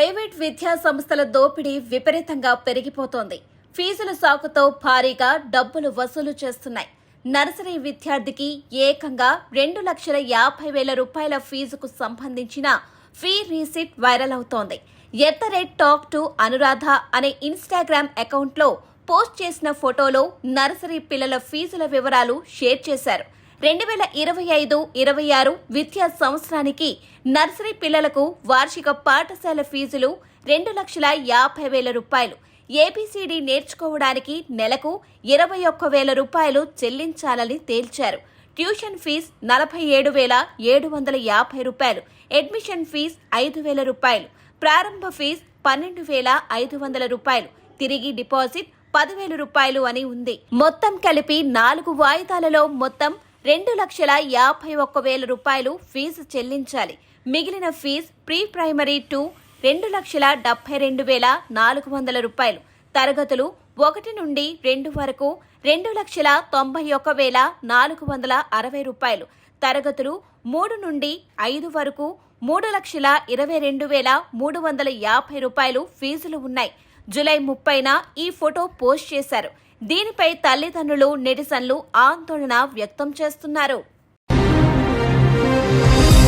Private విద్యా సంస్థల దోపిడీ విపరీతంగా పెరిగిపోతోంది. ఫీజుల సాకుతో భారీగా డబ్బులు వసూలు చేస్తున్నాయి. నర్సరీ విద్యార్థికి ఏకంగా రెండు లక్షల యాభై వేల రూపాయల ఫీజుకు సంబంధించిన ఫీ రీసిట్ వైరల్ అవుతోంది. At the rate talk to Anuradha అనే ఇన్స్టాగ్రామ్ అకౌంట్లో పోస్ట్ చేసిన ఫోటోలో నర్సరీ పిల్లల ఫీజుల వివరాలు షేర్ చేశారు. రెండు వేల ఇరవై ఐదు ఇరవై ఆరు విద్యా సంవత్సరానికి నర్సరీ పిల్లలకు వార్షిక పాఠశాల ఫీజులు రెండు లక్షల యాభై వేల రూపాయలు. ఏబిసిడి నేర్చుకోవడానికి నెలకు ఇరవై ఒక్క వేల రూపాయలు చెల్లించాలని తేల్చారు. ట్యూషన్ ఫీజ్ నలభై ఏడు వేల ఏడు వందల యాభై రూపాయలు. అడ్మిషన్ ఫీజ్ ఐదు వేల రూపాయలు. ప్రారంభ ఫీజ్ పన్నెండు వేల ఐదు వందల రూపాయలు. తిరిగి డిపాజిట్ పదివేల రూపాయలు అని ఉంది. మొత్తం కలిపి నాలుగు వాయిదాలలో మొత్తం రెండు లక్షల యాభై ఒక్క వేల రూపాయలు ఫీజు చెల్లించాలి. మిగిలిన ఫీజు ప్రీ ప్రైమరీ టు రెండు లక్షల డెబ్బై రెండు వేల నాలుగు వందల రూపాయలు. తరగతులు ఒకటి నుండి రెండు వరకు రెండు లక్షల తొంభై ఒక్క వేల నాలుగు వందల అరవై రూపాయలు. తరగతులు మూడు నుండి ఐదు వరకు మూడు లక్షల ఇరవై రెండు వేల మూడు వందల యాభై రూపాయలు ఫీజులు ఉన్నాయి. జూలై ముప్పైన ఈ ఫోటో పోస్ట్ చేశారు. దీనిపై తల్లిదండ్రులు నెటిజన్లు ఆందోళన వ్యక్తం చేస్తున్నారు.